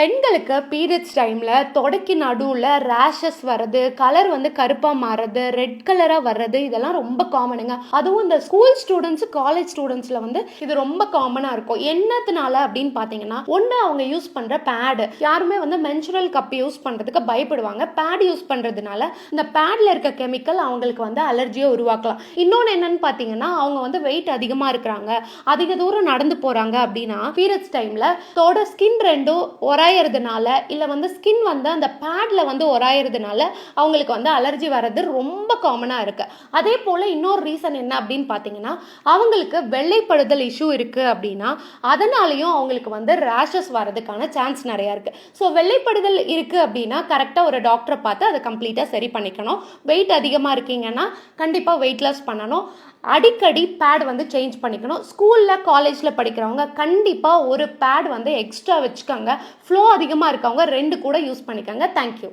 பெண்களுக்கு பீரியட்ஸ் டைமில் தொடக்கி நடுவில் ரேஷஸ் வர்றது கலர் வந்து கருப்பாக மாறுறது ரெட் கலராக வர்றது இதெல்லாம் ரொம்ப காமனுங்க அதுவும் இந்த ஸ்கூல் ஸ்டூடெண்ட்ஸ் காலேஜ் ஸ்டூடெண்ட்ஸில் வந்து இது ரொம்ப காமனாக இருக்கும். என்னத்தினால அப்படின்னு பார்த்தீங்கன்னா ஒன்று அவங்க யூஸ் பண்ணுற பேடு யாருமே வந்து மென்சுரல் கப் யூஸ் பண்ணுறதுக்கு பயப்படுவாங்க. பேட் யூஸ் பண்ணுறதுனால இந்த பேடில் இருக்க கெமிக்கல் அவங்களுக்கு வந்து அலர்ஜியை உருவாக்கலாம். இன்னொன்று என்னன்னு பார்த்தீங்கன்னா அவங்க வந்து வெயிட் அதிகமாக இருக்கிறாங்க. அதிக தூரம் நடந்து போகிறாங்க அப்படின்னா பீரியட்ஸ் டைமில் தோட ஸ்கின் ரெண்டும் ஒரே உராயிறதுனால இல்லை வந்து ஸ்கின் வந்து அந்த பேடில் வந்து உராயிறதுனால அவங்களுக்கு வந்து அலர்ஜி வர்றது ரொம்ப காமனாக இருக்குது அதே போல் இன்னொரு ரீசன் என்ன அப்படின்னு பார்த்தீங்கன்னா அவங்களுக்கு வெள்ளைப்படுதல் இஷ்யூ இருக்குது அப்படின்னா அதனாலையும் அவங்களுக்கு வந்து ரேஷஸ் வர்றதுக்கான சான்ஸ் நிறையா இருக்குது ஸோ வெள்ளைப்படுதல் இருக்குது அப்படின்னா கரெக்டாக ஒரு டாக்டரை பார்த்து அதை கம்ப்ளீட்டாக சரி பண்ணிக்கணும். வெயிட் அதிகமாக இருக்கீங்கன்னா கண்டிப்பாக வெயிட் லாஸ் பண்ணணும். அடிக்கடி பேட் வந்து சேஞ்ச் பண்ணிக்கணும். ஸ்கூலில் காலேஜில் படிக்கிறவங்க கண்டிப்பாக ஒரு பேட் வந்து எக்ஸ்ட்ரா வச்சுக்கோங்க. ஃப்ளோ அதிகமாக இருக்கவங்க ரெண்டு கூட யூஸ் பண்ணிக்கோங்க. தேங்க்யூ